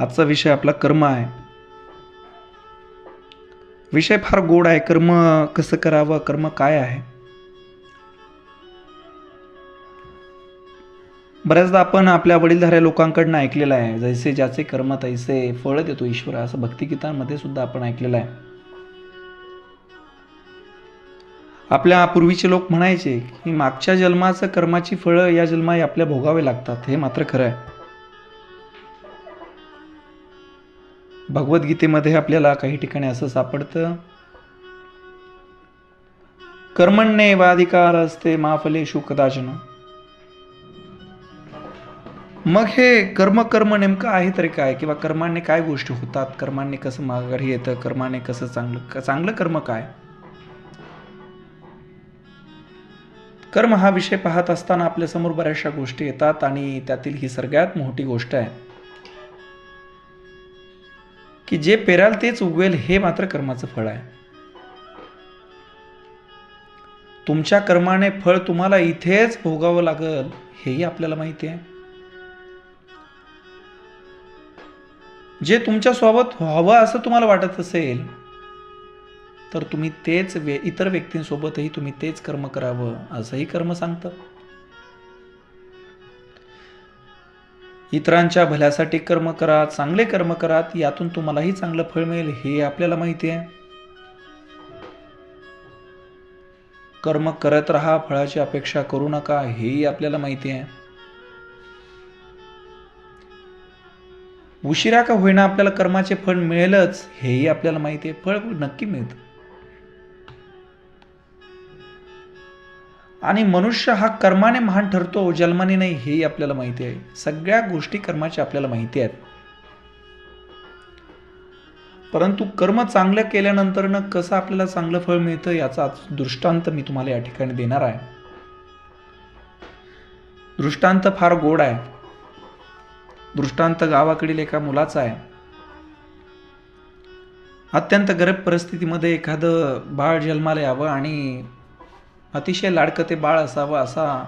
आजचा विषय आपला कर्म आहे. विषय फार गोड आहे. कर्म कसं करावं? कर्म काय आहे? बऱ्याचदा आपण आपल्या वडीलधाऱ्या लोकांकडनं ऐकलेलं आहे. जैसे ज्याचे कर्म तैसे फळ देतो ईश्वर. असं भक्तिगीतांमध्ये सुद्धा आपण ऐकलेलं आहे. आपल्या पूर्वीचे लोक म्हणायचे की मागच्या जन्माचं कर्माची फळं या जन्माही आपल्या भोगावे लागतात. हे मात्र खरं आहे. भगवद्गीतेमध्ये आपल्याला काही ठिकाणी असं सापडतं. कर्मण्ये वाधिकार असते माफलेशु कदाचन. मग हे कर्म कर्म नेमकं आहे तरी काय? किंवा कर्माने काय गोष्टी होतात? कर्माने कसं माघारी येतं कर्माने कसं चांगलं चांगलं कर्म काय? कर्म हा विषय पाहत असताना आपल्यासमोर बऱ्याचशा गोष्टी येतात आणि त्यातील ही सगळ्यात मोठी गोष्ट आहे. की जे पेराल तेच उगवेल हे मात्र कर्माचं फळ आहे. तुमच्या कर्माने फळ तुम्हाला इथेच भोगावं लागल हेही आपल्याला माहिती आहे. जे तुमच्यासोबत व्हावं असं तुम्हाला वाटत असेल तर तुम्ही तेच वे इतर व्यक्तींसोबतही तुम्ही तेच कर्म करावं असंही कर्म सांगतं. इतरांच्या भल्यासाठी कर्म करा चांगले कर्म करा यातून तुम्हालाही चांगलं फळ मिळेल हे आपल्याला माहिती आहे. कर्म करत राहा फळाची अपेक्षा करू नका हेही आपल्याला माहिती आहे. उशिरा का होईना आपल्याला कर्माचे फळ मिळेलच हेही आपल्याला माहिती आहे फळ नक्की मिळतं. आणि मनुष्य हा कर्माने महान ठरतो जन्माने नाही हेही आपल्याला माहिती आहे. सगळ्या गोष्टी कर्माच्या आपल्याला माहिती आहेत. परंतु कर्म चांगलं केल्यानंतर कसं आपल्याला चांगलं फळ मिळतं याचा दृष्टांत मी तुम्हाला या ठिकाणी देणार आहे. दृष्टांत फार गोड आहे. दृष्टांत गावाकडील एका मुलाचा आहे. अत्यंत गरीब परिस्थितीमध्ये एखादं बाळ जन्माला यावं आणि अतिशय लाडकं ते बाळ असावं असा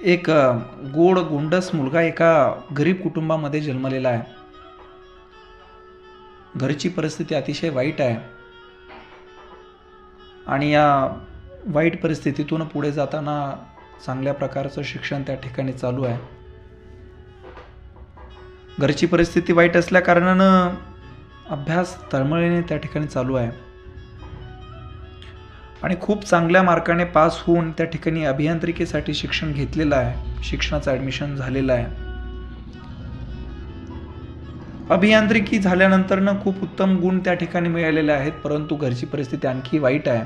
एक गोड गोंडस मुलगा एका गरीब कुटुंबामध्ये जन्मलेला आहे. घरची परिस्थिती अतिशय वाईट आहे. आणि या वाईट परिस्थितीतून पुढे जाताना चांगल्या प्रकारचं शिक्षण त्या ठिकाणी चालू आहे. घरची परिस्थिती वाईट असल्या कारणानं अभ्यास तळमळीने त्या ठिकाणी चालू आहे. आणि खूप चांगल्या मार्काने पास होऊन त्या ठिकाणी अभियांत्रिकेसाठी शिक्षण घेतलेलं आहे. शिक्षणाचं ॲडमिशन झालेलं आहे. अभियांत्रिकी झाल्यानंतरनं खूप उत्तम गुण त्या ठिकाणी मिळालेले आहेत परंतु घरची परिस्थिती आणखी वाईट आहे.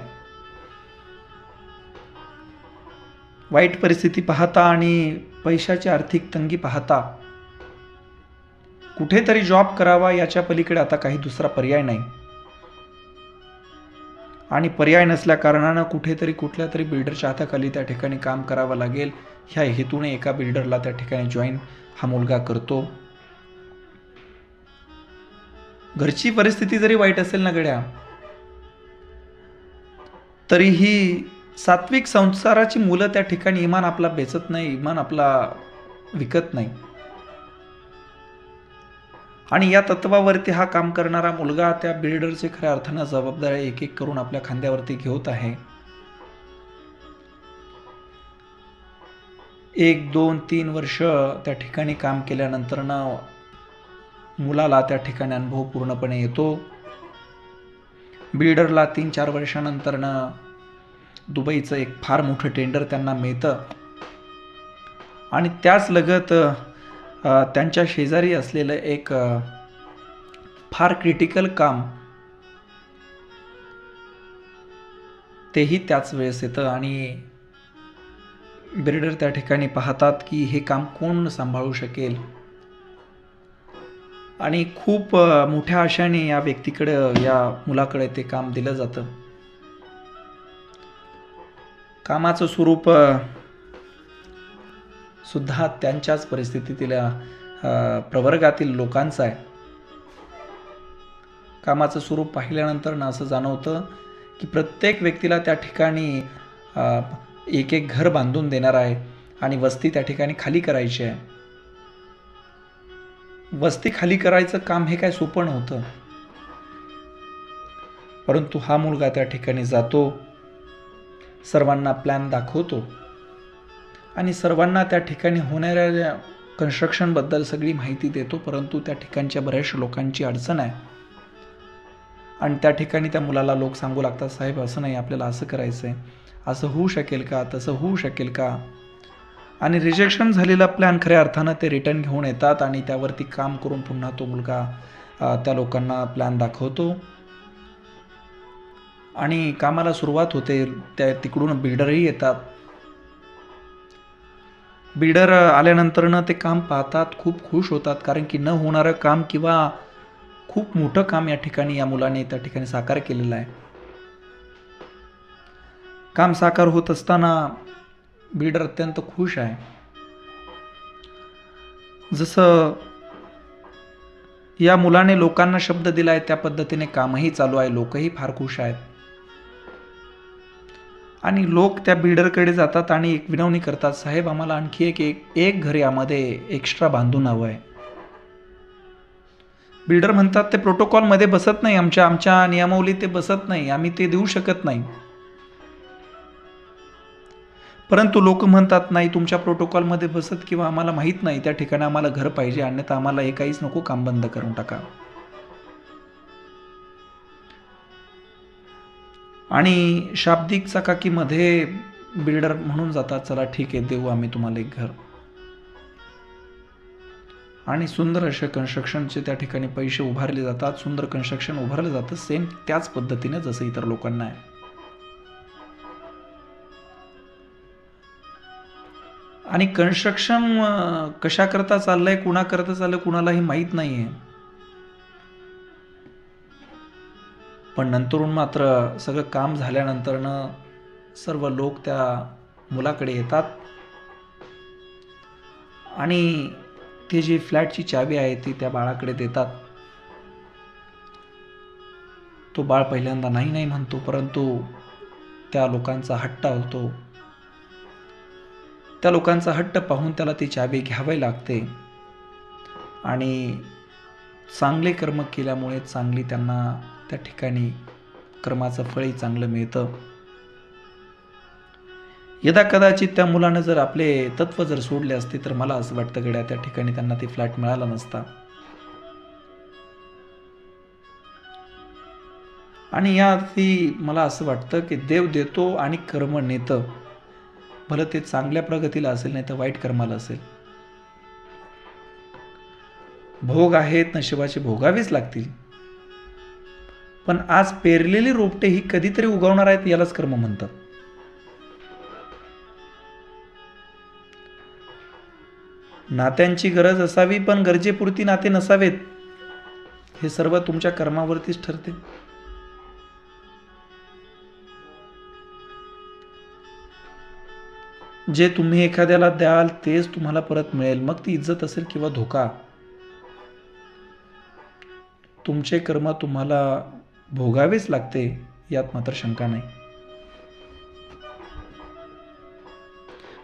वाईट परिस्थिती पाहता आणि पैशाची आर्थिक तंगी पाहता कुठेतरी जॉब करावा याच्या पलीकडे आता काही दुसरा पर्याय नाही. आणि पर्याय नसल्या कारणानं कुठेतरी कुठल्या तरी बिल्डरच्या हाताखाली त्या ठिकाणी काम करावं लागेल. ह्या हेतूने एका बिल्डरला त्या ठिकाणी जॉईन हा मुलगा करतो. घरची परिस्थिती जरी वाईट असेल ना गड्या तरीही सात्विक संसाराची मुलं त्या ठिकाणी इमान आपला बेचत नाही इमान आपला विकत नाही. आणि या तत्वावरती हा काम करणारा मुलगा त्या बिल्डरचे खऱ्या अर्थानं जबाबदारी एक एक करून आपल्या खांद्यावरती घेत आहे. एक दोन तीन वर्ष त्या ठिकाणी काम केल्यानंतरनं मुलाला त्या ठिकाणी अनुभव पूर्णपणे येतो. बिल्डरला तीन चार वर्षानंतरनं दुबईचं एक फार मोठं टेंडर त्यांना मिळतं. आणि त्याच लगत त्यांच्या शेजारी असलेलं एक फार क्रिटिकल काम तेही त्याच वेळेस येतं आणि बिल्डर त्या ठिकाणी पाहतात की हे काम कोण सांभाळू शकेल? आणि खूप मोठ्या आशाने या व्यक्तीकडे या मुलाकडे ते काम दिलं जातं. कामाचं स्वरूप सुद्धा त्यांच्याच परिस्थितीतील प्रवर्गातील लोकांचं आहे. कामाचं स्वरूप पाहिल्यानंतर ना असं जाणवतं की प्रत्येक व्यक्तीला त्या ठिकाणी एक एक घर बांधून देणार आहे आणि वस्ती त्या ठिकाणी खाली करायची आहे. वस्ती खाली करायचं काम हे काय सोपं नव्हतं. परंतु हा मुलगा त्या ठिकाणी जातो सर्वांना प्लॅन दाखवतो. आणि सर्वांना त्या ठिकाणी होणाऱ्या कन्स्ट्रक्शनबद्दल सगळी माहिती देतो परंतु त्या ठिकाणच्या बऱ्याचशा लोकांची अडचण आहे. आणि त्या ठिकाणी त्या मुलाला लोक सांगू लागतात साहेब असं नाही आपल्याला असं करायचं आहे असं होऊ शकेल का? तसं होऊ शकेल का? आणि रिजेक्शन झालेला प्लॅन खऱ्या अर्थानं ते रिटर्न घेऊन येतात आणि त्यावरती काम करून पुन्हा तो मुलगा त्या लोकांना प्लॅन दाखवतो. आणि कामाला सुरुवात होते त्या तिकडून बिल्डरही येतात. बिल्डर आल्यानंतरनं ते काम पाहतात खूप खुश होतात कारण की न होणारं काम किंवा खूप मोठं काम या ठिकाणी या मुलाने त्या ठिकाणी साकार केलेलं आहे. काम साकार होत असताना बिल्डर अत्यंत खुश आहे. जसं या मुलाने लोकांना शब्द दिलाय त्या पद्धतीने कामही चालू आहे लोकही फार खुश आहेत. आणि लोक त्या बिल्डरकडे जातात आणि एक विनवणी करतात साहेब आम्हाला आणखी एक एक एक घर यामध्ये एक्स्ट्रा बांधून हवं आहे. बिल्डर म्हणतात ते प्रोटोकॉलमध्ये बसत नाही आमच्या आमच्या नियमावलीत ते बसत नाही आम्ही ते देऊ शकत नाही. परंतु लोक म्हणतात नाही तुमच्या प्रोटोकॉलमध्ये बसत किंवा आम्हाला माहीत नाही त्या ठिकाणी आम्हाला घर पाहिजे अन्यथा आम्हाला हे काहीच नको काम बंद करून टाका. आणि शाब्दिक चकाकीमध्ये बिल्डर म्हणून जातात चला ठीक आहे देऊ आम्ही तुम्हाला एक घर. आणि सुंदर असे कन्स्ट्रक्शनचे त्या ठिकाणी पैसे उभारले जातात. सुंदर कन्स्ट्रक्शन उभारलं जातं. सेम त्याच पद्धतीने जसं इतर लोकांना आहे. आणि कन्स्ट्रक्शन कशा करता चाललंय कुणाकरता चाललंय कुणालाही माहीत नाही आहे पण नंतरून मात्र सगळं काम झाल्यानंतरनं सर्व लोक त्या मुलाकडे येतात. आणि ती जी फ्लॅटची चावी आहे ती त्या बाळाकडे देतात. तो बाळ पहिल्यांदा नाही नाही म्हणतो परंतु त्या लोकांचा हट्ट होतो. त्या लोकांचा हट्ट पाहून त्याला ती चावी घ्यावी लागते. आणि चांगले कर्म केल्यामुळे चांगली त्यांना त्या ठिकाणी कर्माचं फळही चांगलं मिळतं. यदा कदाचित त्या मुलानं जर आपले तत्व जर सोडले असते तर मला असं वाटतं गड्या त्या ठिकाणी त्यांना ते फ्लॅट मिळाला नसता. आणि याआधी मला असं वाटतं की देव देतो आणि कर्म नेतं. भलं ते चांगल्या प्रगतीला असेल नाही तर वाईट कर्माला असेल. भोग आहेत नशिबाचे भोगावेच लागतील. पण आज पेरलेली रोपटे ही कधीतरी उगवणार आहेत यालाच कर्म म्हणतात. नात्यांची गरज असावी पण गरजेपुरती नाते नसावेत हे सर्व तुमच्या कर्मावरतीच ठरते. जे तुम्ही एखाद्याला द्याल तेच तुम्हाला परत मिळेल. मग ती इज्जत असेल किंवा धोका. तुमचे कर्म तुम्हाला भोगावेच लागते यात मात्र शंका नाही.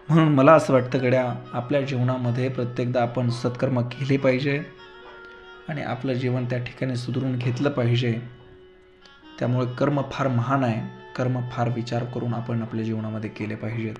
म्हणून मला असं वाटतं गड्या आपल्या जीवनामध्ये प्रत्येकदा आपण सत्कर्म केले पाहिजे आणि आपलं जीवन त्या ठिकाणी सुधरून घेतलं पाहिजे. त्यामुळे कर्म फार महान आहे. कर्म फार विचार करून आपण आपल्या जीवनामध्ये केले पाहिजेत.